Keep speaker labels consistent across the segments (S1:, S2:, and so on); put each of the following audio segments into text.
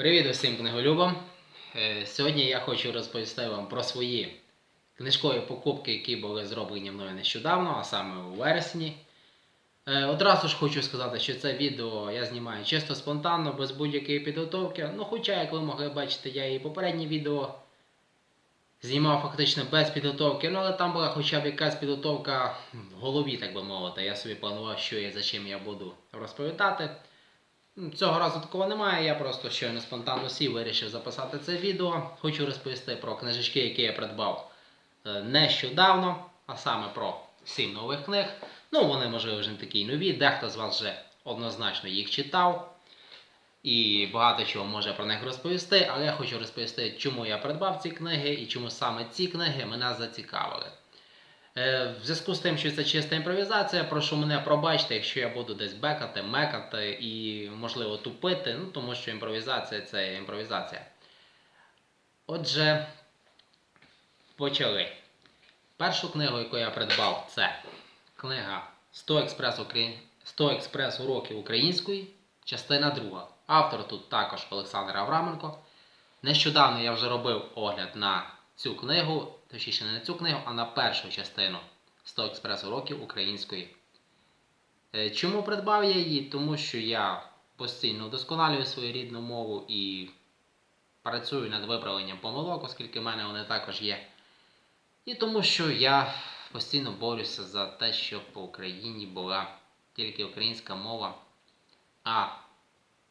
S1: Привіт усім книголюбам! Е, Сьогодні я хочу розповісти вам про свої книжкові покупки, які були зроблені мною нещодавно, а саме у вересні. Е, Одразу ж хочу сказати, що це відео я знімаю чисто спонтанно, без будь-якої підготовки. Ну, хоча, як ви могли бачити, я і попереднє відео знімав фактично без підготовки, ну але там була хоча б якась підготовка в голові, так би мовити. Я собі планував, що і за чим я буду розповідати. Цього разу такого немає, я просто щойно спонтанно сів, вирішив записати це відео. Хочу розповісти про книжечки, які я придбав е, нещодавно, а саме про сім нових книг. Ну, вони, можливо, вже не такі нові, дехто з вас вже однозначно їх читав і багато чого може про них розповісти, але я хочу розповісти, чому я придбав ці книги і чому саме ці книги мене зацікавили. Е, В зв'язку з тим, що це чиста імпровізація, прошу мене пробачте, якщо я буду десь бекати, мекати і, можливо, тупити, ну тому що імпровізація це імпровізація. Отже, почали. Першу книгу, яку я придбав, це книга 100 експрес, Украї... 100 експрес уроків української, частина 2. Автор тут також Олександр Авраменко. Нещодавно я вже робив огляд на цю книгу, точніше не на цю книгу, а на першу частину 100 експрес уроків української. Е, Чому придбав я її? Тому що я постійно вдосконалюю свою рідну мову і працюю над виправленням помилок, оскільки в мене вони також є. І тому що я постійно борюся за те, щоб по Україні була тільки українська мова, а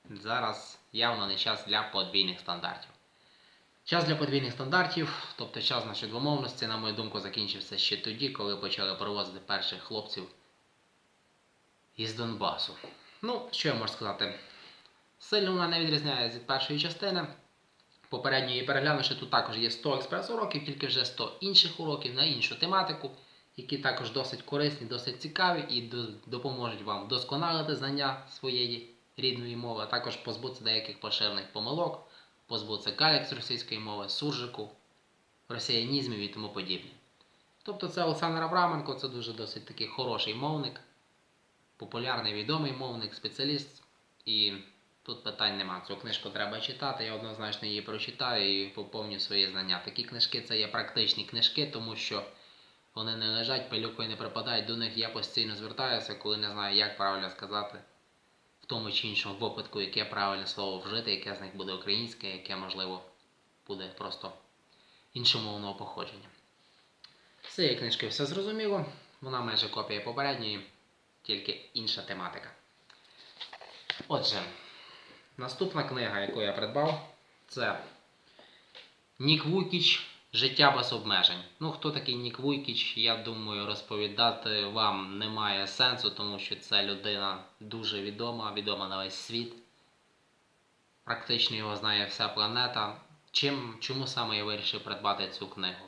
S1: зараз явно не час для подвійних стандартів. Час для подвійних стандартів, тобто час нашої двомовності, на мою думку, закінчився ще тоді, коли почали привозити перших хлопців із Донбасу. Ну, що я можу сказати? Сильно вона не відрізняється від першої частини. Попередньо її переглянувши, тут також є 100 експрес-уроків, тільки вже 100 інших уроків на іншу тематику, які також досить корисні, досить цікаві і допоможуть вам вдосконалити знання своєї рідної мови, а також позбутися деяких поширених помилок, позбутися калік з російської мови, суржику, росіянізмів і тому подібне. Тобто це Олександр Абраменко, це дуже досить такий хороший мовник, популярний відомий мовник, спеціаліст. І тут питань нема. Цю книжку треба читати, я однозначно її прочитаю і поповню свої знання. Такі книжки це є практичні книжки, тому що вони не лежать, пилюкою не припадають. До них я постійно звертаюся, коли не знаю, як правильно сказати тому чи іншому випадку, яке правильне слово вжити, яке з них буде українське, яке, можливо, буде просто іншомовного походження. З цієї книжки все зрозуміло. Вона майже копія попередньої, тільки інша тематика. Отже, наступна книга, яку я придбав, це Нік Вуйкіч Життя без обмежень. Ну, хто такий Нік Вуйкіч, я думаю, розповідати вам немає сенсу, тому що це людина дуже відома, відома на весь світ. Практично його знає вся планета. Чим, чому саме я вирішив придбати цю книгу?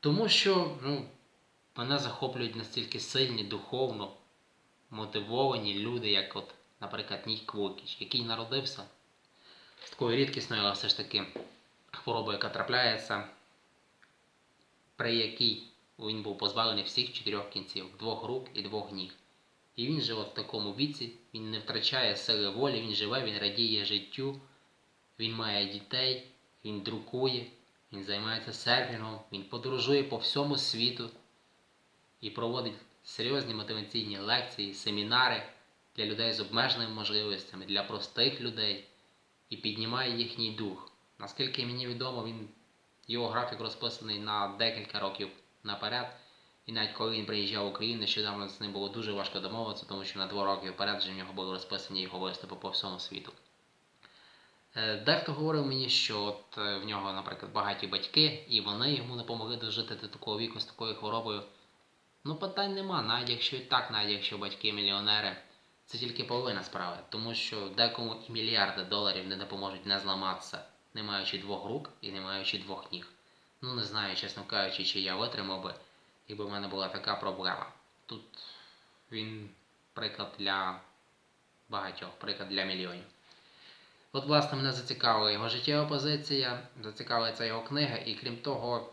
S1: Тому що ну, мене захоплюють настільки сильні, духовно мотивовані люди, як от, наприклад, Нік Вуйкіч, який народився з такою рідкісною, але все ж таки хворобою, яка трапляється, при якій він був позбавлений всіх чотирьох кінців, двох рук і двох ніг. І він от в такому віці, він не втрачає сили волі, він живе, він радіє життю, він має дітей, він друкує, він займається серфінгом, він подорожує по всьому світу і проводить серйозні мотиваційні лекції, семінари для людей з обмеженими можливостями, для простих людей і піднімає їхній дух. Наскільки мені відомо, він, його графік розписаний на декілька років наперед. І навіть коли він приїжджав в Україну, нещодавно з ним було дуже важко домовитися, тому що на два роки вперед вже в нього були розписані його виступи по всьому світу. Е, Дехто говорив мені, що от е, в нього, наприклад, багаті батьки, і вони йому не помогли дожити до такого віку з такою хворобою. Ну, питань нема, навіть якщо і так, навіть якщо батьки мільйонери, це тільки половина справи, тому що декому і мільярди доларів не допоможуть не зламатися, не маючи двох рук і не маючи двох ніг. Ну, не знаю, чесно кажучи, чи я витримав би, якби в мене була така проблема. Тут він приклад для багатьох, приклад для мільйонів. От, власне, мене зацікавила його життєва позиція, зацікавила його книга, і крім того,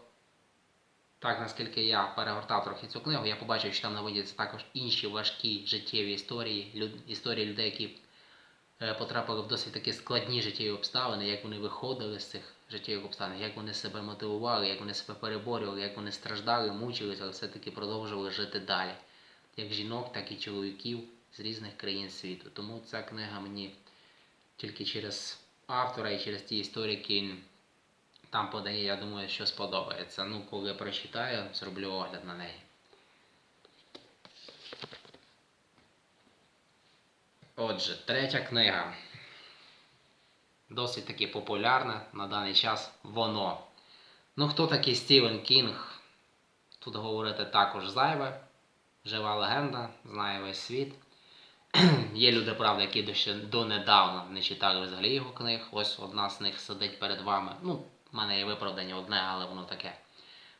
S1: так наскільки я перегортав трохи цю книгу, я побачив, що там наводяться також інші важкі життєві історії, люд, історії людей, які потрапили в досить такі складні життєві обставини, як вони виходили з цих життєвих обставин, як вони себе мотивували, як вони себе переборювали, як вони страждали, мучилися, але все-таки продовжували жити далі. Як жінок, так і чоловіків з різних країн світу. Тому ця книга мені тільки через автора і через ті історії, які він там подає, я думаю, що сподобається. Ну, коли прочитаю, зроблю огляд на неї. Отже, третя книга. Досить таки популярна на даний час воно. Ну, хто такий Стівен Кінг? Тут говорити також зайве. Жива легенда, знає весь світ. Є люди, правда, які ще донедавна не читали взагалі його книг. Ось одна з них сидить перед вами. Ну, в мене є виправдання одне, але воно таке.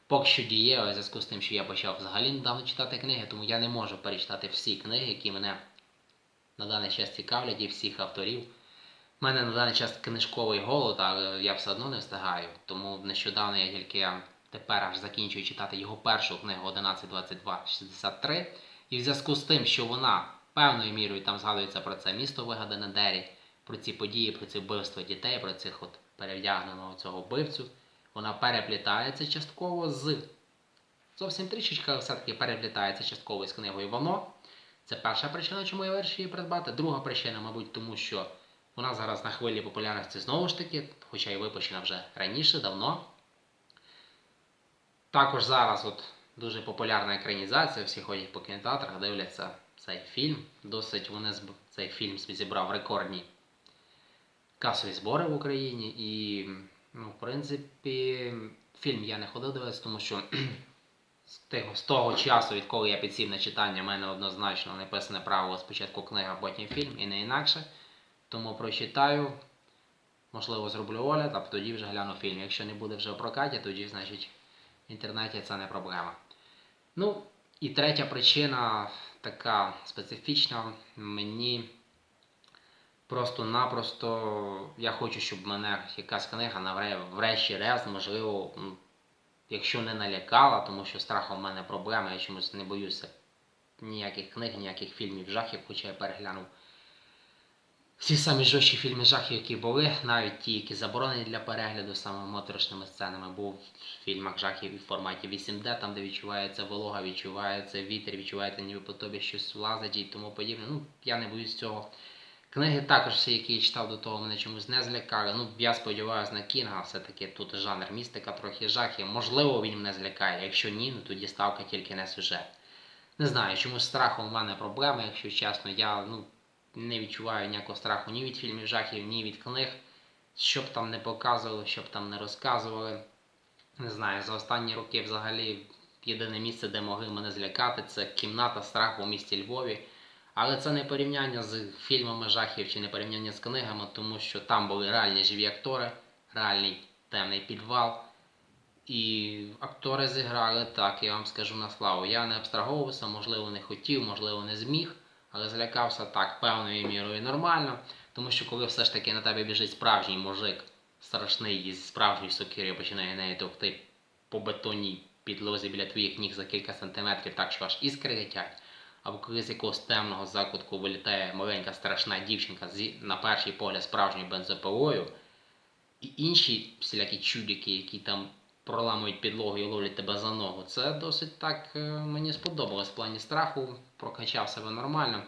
S1: Поки що дієве, в зв'язку з тим, що я почав взагалі недавно читати книги, тому я не можу перечитати всі книги, які мене на даний час цікавлять, і всіх авторів. У мене на даний час книжковий голод, але я все одно не встигаю. Тому нещодавно я тільки тепер аж закінчую читати його першу книгу 11.22.63. І в зв'язку з тим, що вона певною мірою там згадується про це місто вигадане Дері, про ці події, про ці вбивства дітей, про цих от перевдягненого цього вбивцю, вона переплітається частково з. Зовсім трішечки, все-таки переплітається частково з книгою воно. Це перша причина, чому я вирішив її придбати. Друга причина, мабуть, тому що вона зараз на хвилі популярності знову ж таки, хоча й випущена вже раніше, давно. Також зараз от дуже популярна екранізація, всі ходять по кінотеатрах, дивляться цей фільм. Досить вони цей фільм зібрав рекордні касові збори в Україні. І, ну, в принципі, фільм я не ходив дивитися, тому що того, з того часу, відколи я підсів на читання, в мене однозначно написане правило спочатку книга, потім фільм і не інакше. Тому прочитаю, можливо, зроблю огляд, а тоді вже гляну фільм. Якщо не буде вже в прокаті, тоді, значить, в інтернеті це не проблема. Ну, і третя причина така специфічна. Мені просто-напросто я хочу, щоб мене якась книга врешті-решт, можливо, якщо не налякала, тому що страхом в мене проблема, я чомусь не боюся ніяких книг, ніяких фільмів жахів, хоча я переглянув всі самі жорсткі фільми жахів, які були, навіть ті, які заборонені для перегляду саме моторошними сценами, був в фільмах жахів в форматі 8D, там де відчувається волога, відчувається вітер, відчувається ніби по тобі щось влазить і тому подібне. Ну, я не боюсь цього. Книги також всі, які я читав до того, мене чомусь не злякали. Ну, я сподіваюся на Кінга, все-таки тут жанр містика, трохи жахів. Можливо, він мене злякає. Якщо ні, ну тоді ставка тільки на сюжет. Не знаю, чомусь страхом в мене проблема, якщо чесно, я ну, не відчуваю ніякого страху ні від фільмів жахів, ні від книг. Що б там не показували, що б там не розказували. Не знаю, за останні роки взагалі єдине місце, де могли мене злякати, це кімната страху у місті Львові. Але це не порівняння з фільмами жахів чи не порівняння з книгами, тому що там були реальні живі актори, реальний темний підвал. І актори зіграли так, я вам скажу на славу. Я не абстраговувався, можливо, не хотів, можливо, не зміг, але злякався так певною мірою нормально. Тому що коли все ж таки на тебе біжить справжній мужик, страшний із справжньої сокири починає неї товкти по бетонній підлозі біля твоїх ніг за кілька сантиметрів, так що аж іскри летять. Коли з якогось темного закутку вилітає маленька страшна дівчинка з, на перший погляд справжньою бензопилою, і інші всілякі чудики, які там проламують підлогу і ловлять тебе за ногу. Це досить так е, мені сподобалось в плані страху, прокачав себе нормально.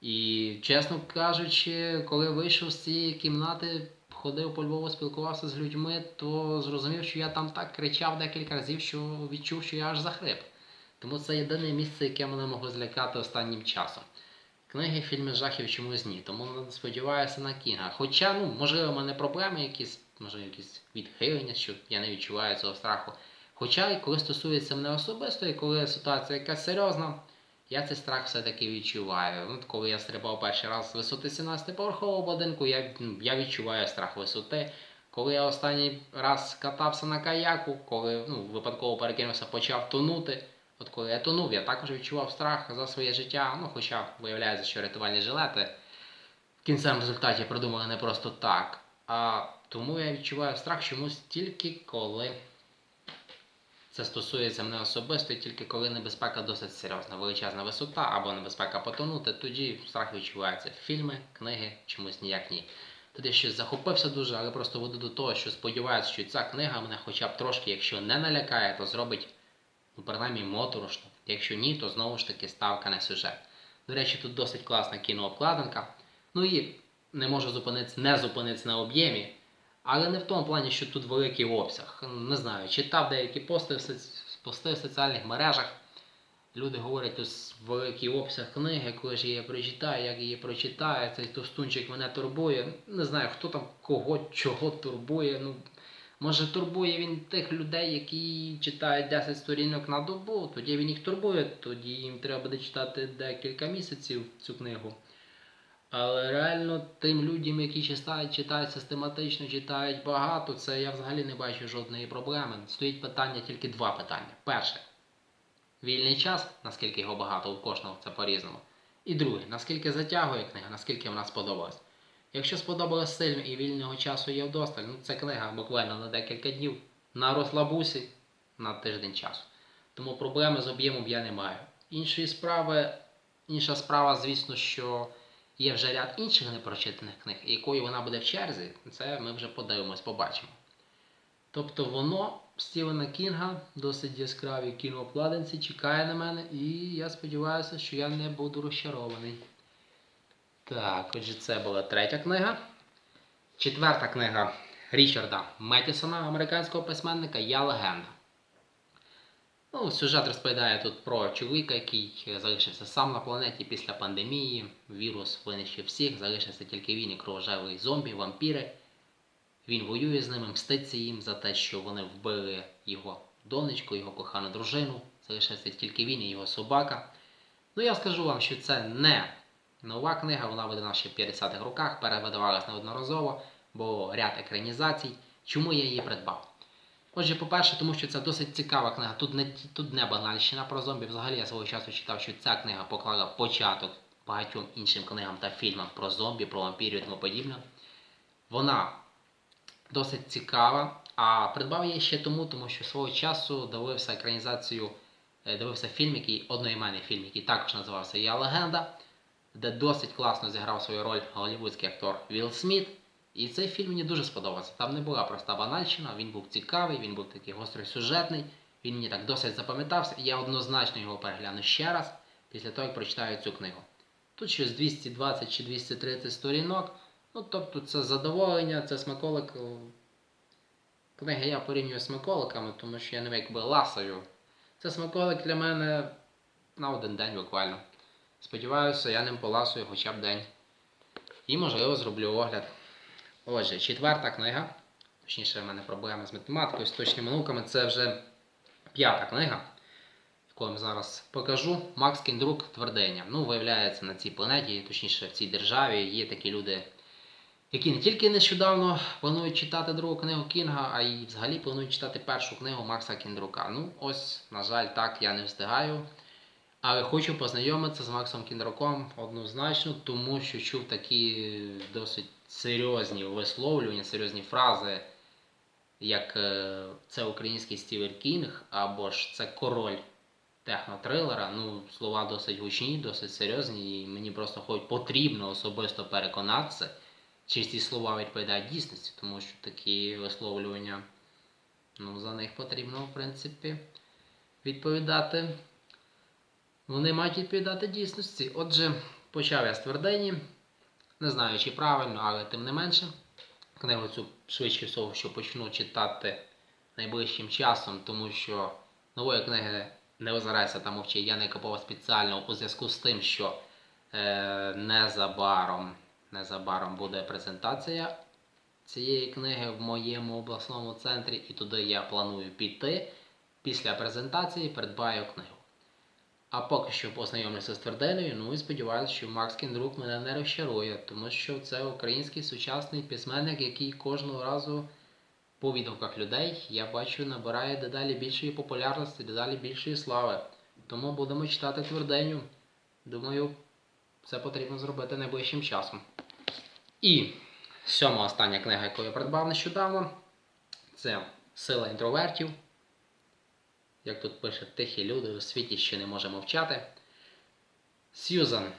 S1: І, чесно кажучи, коли вийшов з цієї кімнати, ходив по Львову, спілкувався з людьми, то зрозумів, що я там так кричав декілька разів, що відчув, що я аж захрип. Тому це єдине місце, яке мене могло злякати останнім часом. Книги, фільми жахів чомусь ні, тому сподіваюся на Кінга. Хоча, ну, можливо, в мене проблеми якісь, можливо, якісь відхилення, що я не відчуваю цього страху. Хоча, коли стосується мене особисто, і коли ситуація якась серйозна, я цей страх все-таки відчуваю. Ну, коли я стрибав перший раз з висоти 17-поверхового будинку, я, ну, я відчуваю страх висоти. Коли я останній раз катався на каяку, коли ну, випадково перекинувся, почав тонути. От коли я тонув, я також відчував страх за своє життя. Ну, хоча виявляється, що рятувальні жилети в кінцевому результаті придумали не просто так. А тому я відчуваю страх чомусь тільки коли Це стосується мене особисто, і тільки коли небезпека досить серйозна, величезна висота або небезпека потонути, тоді страх відчувається. Фільми, книги, чомусь ніяк ні. Тоді щось захопився дуже, але просто веду до того, що сподіваюся, що ця книга мене хоча б трошки, якщо не налякає, то зробить, ну, принаймні, моторошно. Якщо ні, то знову ж таки ставка на сюжет. До речі, тут досить класна кінообкладинка. Ну і не можу зупинитися, не зупинитися на об'ємі. Але не в тому плані, що тут великий обсяг. Не знаю, читав деякі пости в, пости в соціальних мережах. Люди говорять, тут великий обсяг книги, коли ж я її прочитаю, як її прочитаю, цей товстунчик мене турбує. Не знаю, хто там кого, чого турбує. Ну, може турбує він тих людей, які читають 10 сторінок на добу, тоді він їх турбує, тоді їм треба буде читати декілька місяців цю книгу. Але реально тим людям, які читають, читають систематично, читають багато, це я взагалі не бачу жодної проблеми. Стоїть питання тільки два питання. Перше, вільний час, наскільки його багато у кожного, це по-різному. І друге, наскільки затягує книга, наскільки вона сподобалась. Якщо сподобалось сильно і вільного часу є вдосталь, ну це книга буквально на декілька днів, на розлабусі на тиждень часу. Тому проблеми з об'ємом я не маю. Іншої справи, інша справа, звісно, що є вже ряд інших непрочитаних книг, і якою вона буде в черзі, це ми вже подивимось, побачимо. Тобто воно Стівена Кінга, досить яскраві кінообкладинці, чекає на мене, і я сподіваюся, що я не буду розчарований. Так, отже, це була третя книга. Четверта книга Річарда Метісона, американського письменника Я легенда. Ну, сюжет розповідає тут про чоловіка, який залишився сам на планеті після пандемії. Вірус винищив всіх, залишився тільки він і кровожевий зомбі, вампіри. Він воює з ними, мститься їм за те, що вони вбили його донечку, його кохану дружину. Залишився тільки він і його собака. Ну, я скажу вам, що це не нова книга, вона видана ще в 50-х роках, перевидавалась неодноразово, бо ряд екранізацій. Чому я її придбав? Отже, по-перше, тому що це досить цікава книга. Тут не, тут не банальщина про зомбі. Взагалі я свого часу читав, що ця книга поклала початок багатьом іншим книгам та фільмам про зомбі, про вампірів і тому подібне. Вона досить цікава, а придбав її ще тому, тому що свого часу дивився екранізацію, е, дивився фільм, який одноіменний фільм, який також називався Я легенда, де досить класно зіграв свою роль голлівудський актор Вілл Сміт. І цей фільм мені дуже сподобався. Там не була проста банальщина, він був цікавий, він був такий гостросюжетний, він мені так досить запам'ятався, і я однозначно його перегляну ще раз після того, як прочитаю цю книгу. Тут щось 220 чи 230 сторінок. Ну, тобто це задоволення, це смаколик. Книги я порівнюю з смаколиками, тому що я не якби ласаю. Це смаколик для мене на один день буквально. Сподіваюся, я ним поласую хоча б день. І, можливо, зроблю огляд. Отже, четверта книга. Точніше, в мене проблеми з математикою, з точними науками. Це вже п'ята книга, яку я вам зараз покажу. Макс Кіндрук Твердення. Ну, виявляється, на цій планеті, точніше в цій державі, є такі люди, які не тільки нещодавно планують читати другу книгу Кінга, а й взагалі планують читати першу книгу Макса Кіндрука. Ну, ось, на жаль, так я не встигаю. Але хочу познайомитися з Максом Кіндраком однозначно, тому що чув такі досить серйозні висловлювання, серйозні фрази, як е, це український Стівен Кінг, або ж це король технотрилера. Ну, слова досить гучні, досить серйозні, і мені просто хоч потрібно особисто переконатися, чи ці слова відповідають дійсності, тому що такі висловлювання, ну, за них потрібно, в принципі, відповідати. Вони мають відповідати дійсності. Отже, почав я з твердині. Не знаю, чи правильно, але тим не менше. Книгу цю швидше всього, що почну читати найближчим часом, тому що нової книги не озирайся та мовчи, я не купував спеціально у зв'язку з тим, що е, незабаром, незабаром буде презентація цієї книги в моєму обласному центрі, і туди я планую піти. Після презентації придбаю книгу. А поки що познайомлюся з твердиною, ну і сподіваюся, що Макс Кіндрук мене не розчарує, тому що це український сучасний письменник, який кожного разу по відгуках людей я бачу набирає дедалі більшої популярності, дедалі більшої слави. Тому будемо читати твердиню. Думаю, це потрібно зробити найближчим часом. І сьома остання книга, яку я придбав нещодавно, це Сила інтровертів. Як тут пише, тихі люди у світі, що не може мовчати. Сьюзан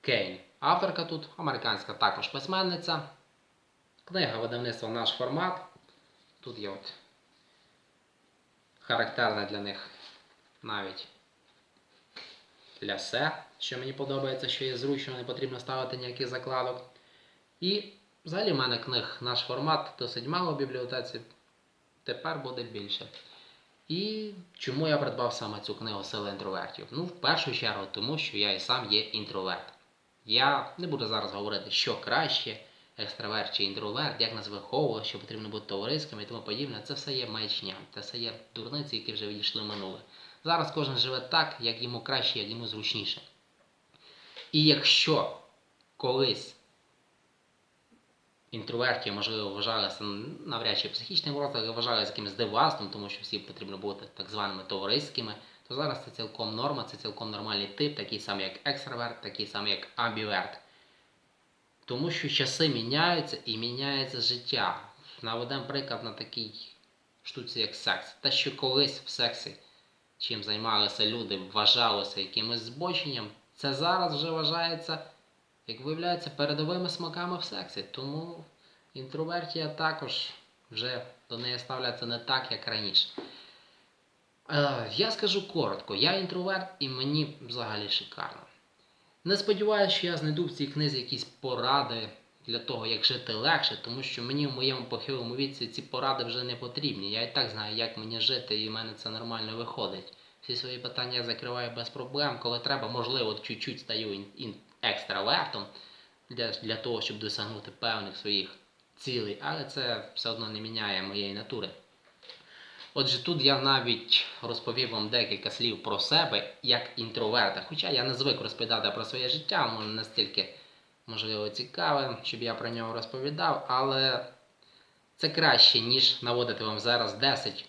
S1: Кейн. Авторка тут, американська також письменниця. Книга видавництва наш формат. Тут є от характерне для них навіть лясе, що мені подобається, що є зручно, не потрібно ставити ніяких закладок. І взагалі в мене книг наш формат досить мало в бібліотеці. Тепер буде більше. І чому я придбав саме цю книгу Сили інтровертів? Ну, в першу чергу, тому що я і сам є інтроверт. Я не буду зараз говорити, що краще, екстраверт чи інтроверт, як нас виховували, що потрібно бути товариським і тому подібне. Це все є маячня, це все є дурниці, які вже відійшли в минуле. Зараз кожен живе так, як йому краще, як йому зручніше. І якщо колись інтровертів, можливо, вважалися навряд чи психічним розладом, вважалися якимось дивастом, тому що всім потрібно бути так званими товариськими, то зараз це цілком норма, це цілком нормальний тип, такий самий як екстраверт, такий самий як амбіверт. Тому що часи міняються і міняється життя. Наведемо приклад на такій штуці, як секс. Те, що колись в сексі чим займалися люди, вважалося якимось збоченням, це зараз вже вважається, як виявляється, передовими смаками в сексі. Тому інтровертія також вже до неї ставляться не так, як раніше. Е, я скажу коротко, я інтроверт і мені взагалі шикарно. Не сподіваюся, що я знайду в цій книзі якісь поради для того, як жити легше, тому що мені в моєму похилому віці ці поради вже не потрібні. Я і так знаю, як мені жити, і в мене це нормально виходить. Всі свої питання я закриваю без проблем. Коли треба, можливо, чуть-чуть стаю ін- екстравертом для, для того, щоб досягнути певних своїх цілей, але це все одно не міняє моєї натури. Отже, тут я навіть розповів вам декілька слів про себе як інтроверта. Хоча я не звик розповідати про своє життя, воно настільки, можливо, цікаве, щоб я про нього розповідав, але це краще, ніж наводити вам зараз 10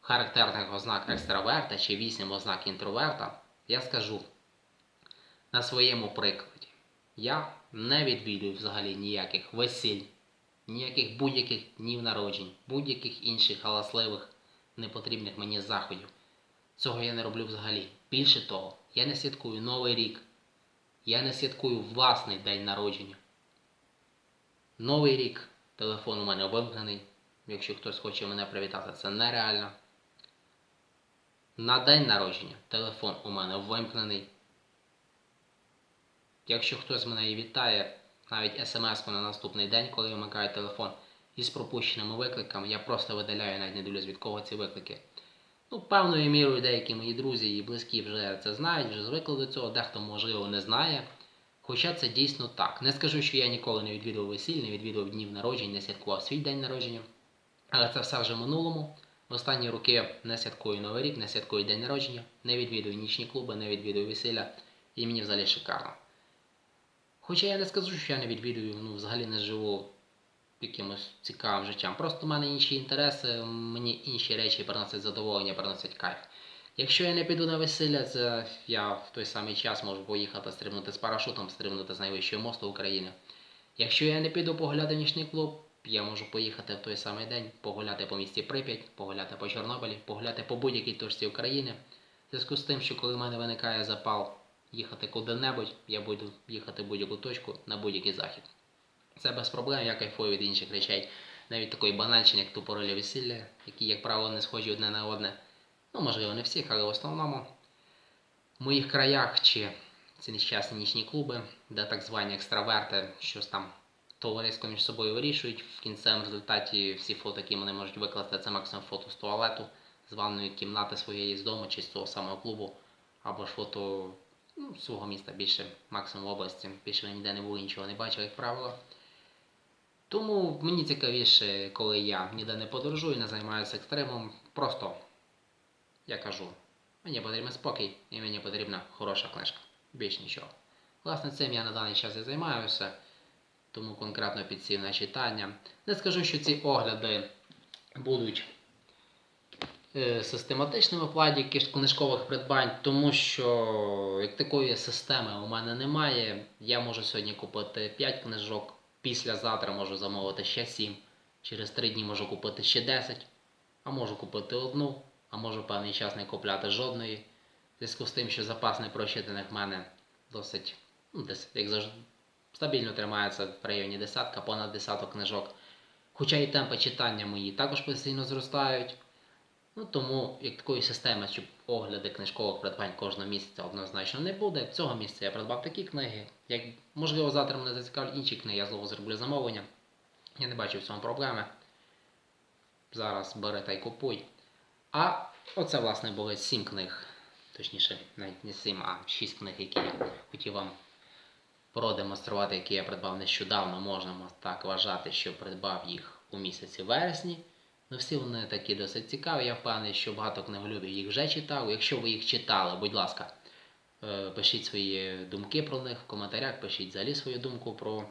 S1: характерних ознак екстраверта чи 8 ознак інтроверта. Я скажу на своєму прикладі. Я не відвідую взагалі ніяких весіль, ніяких будь-яких днів народжень, будь-яких інших галасливих, непотрібних мені заходів. Цього я не роблю взагалі. Більше того, я не святкую Новий рік. Я не святкую власний день народження. Новий рік телефон у мене вимкнений. Якщо хтось хоче мене привітати, це нереально. На день народження телефон у мене вимкнений. Якщо хтось мене і вітає, навіть смс на наступний день, коли вимикаю телефон із пропущеними викликами, я просто видаляю, навіть не дивлюсь від кого ці виклики. Ну, певною мірою деякі мої друзі і близькі вже це знають, вже звикли до цього, дехто, можливо, не знає. Хоча це дійсно так. Не скажу, що я ніколи не відвідував весіль, не відвідував днів народжень, не святкував свій день народження. Але це все вже в минулому. В останні роки не святкую Новий рік, не святкую день народження, не відвідую нічні клуби, не відвідую весілля, і мені взагалі шикарно. Хоча я не скажу, що я не відвідую, ну взагалі не живу якимось цікавим життям. Просто в мене інші інтереси, мені інші речі приносять задоволення, приносять кайф. Якщо я не піду на весілля, це я в той самий час можу поїхати стрибнути з парашутом, стрибнути з найвищого мосту України. Якщо я не піду погуляти в нічний клуб, я можу поїхати в той самий день, погуляти по місті Прип'ять, погуляти по Чорнобилі, погуляти по будь-якій точці України. В зв'язку з тим, що коли в мене виникає запал їхати куди-небудь, я буду їхати в будь-яку точку на будь-який захід. Це без проблем, я кайфую від інших речей. Навіть такої банальщини, як тупорилі весілля, які, як правило, не схожі одне на одне. Ну, можливо, не всіх, але в основному в моїх краях чи ці нещасні нічні клуби, де так звані екстраверти щось там товарисько між собою вирішують. В кінцевому результаті всі фото, які вони можуть викласти, це максимум фото з туалету, з ванної кімнати своєї з дому чи з того самого клубу, або ж фото ну, свого міста більше, максимум в області. Більше ви ніде не були, нічого не бачив, як правило. Тому мені цікавіше, коли я ніде не подорожую, не займаюся екстремом. Просто я кажу, мені потрібен спокій і мені потрібна хороша книжка. Більш нічого. Власне, цим я на даний час і займаюся, тому конкретно підсів на читання. Не скажу, що ці огляди будуть е, систематичними в книжкових придбань, тому що як такої системи у мене немає. Я можу сьогодні купити 5 книжок, післязавтра можу замовити ще 7, через 3 дні можу купити ще 10, а можу купити одну, а можу певний час не купляти жодної. В зв'язку з тим, що запас непрочитаних в мене досить, ну, десь, як завжди, стабільно тримається в районі десятка, понад десяток книжок. Хоча і темпи читання мої також постійно зростають. Ну, тому як такої системи, щоб огляди книжкових придбань кожного місяця однозначно не буде. Цього місяця я придбав такі книги. Як можливо, завтра мене зацікавлять інші книги, я знову зроблю замовлення. Я не бачу в цьому проблеми. Зараз бери та й купуй. А оце, власне, були сім книг. Точніше, навіть не сім, а шість книг, які я хотів вам продемонструвати, які я придбав нещодавно. Можна так вважати, що придбав їх у місяці вересні. Ну, всі вони такі досить цікаві. Я впевнений, що багато книголюбів їх вже читав. Якщо ви їх читали, будь ласка, е, пишіть свої думки про них в коментарях, пишіть взагалі свою думку про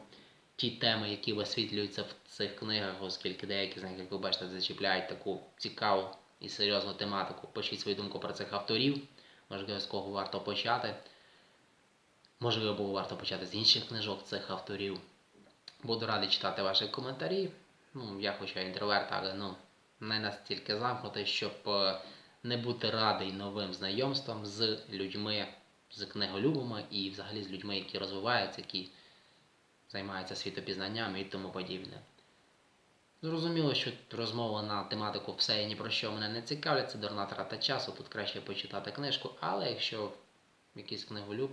S1: ті теми, які висвітлюються в цих книгах, оскільки деякі з них, як ви бачите, зачіпляють таку цікаву і серйозну тематику. Пишіть свою думку про цих авторів, можливо, з кого варто почати. Можливо, було варто почати з інших книжок цих авторів. Буду радий читати ваші коментарі. Ну, я хоча інтроверт, але ну, не настільки замкнутий, щоб е, не бути радий новим знайомствам з людьми, з книголюбами і взагалі з людьми, які розвиваються, які займаються світопізнанням і тому подібне. Зрозуміло, що розмова на тематику все і ні про що мене не цікавлять, це дурна трата часу, тут краще почитати книжку, але якщо якийсь книголюб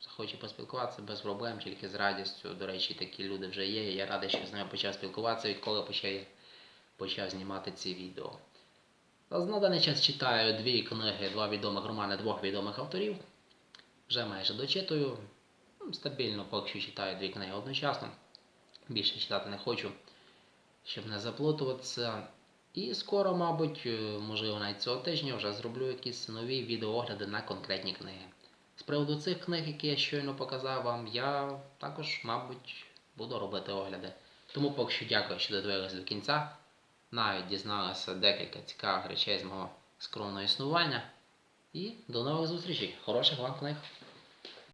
S1: захоче поспілкуватися без проблем, тільки з радістю. До речі, такі люди вже є. Я радий, що з ними почав спілкуватися, відколи почав, почав знімати ці відео. На даний час читаю дві книги, два відомих романи двох відомих авторів. Вже майже дочитую. Ну, Стабільно поки що читаю дві книги одночасно. Більше читати не хочу, щоб не заплутуватися. І скоро, мабуть, е, можливо, навіть цього тижня вже зроблю якісь нові відеоогляди на конкретні книги. З приводу цих книг, які я щойно показав вам, я також, мабуть, буду робити огляди. Тому поки що дякую, що додивились до кінця. Навіть дізналися декілька цікавих речей з мого скромного існування. І до нових зустрічей. Хороших вам книг!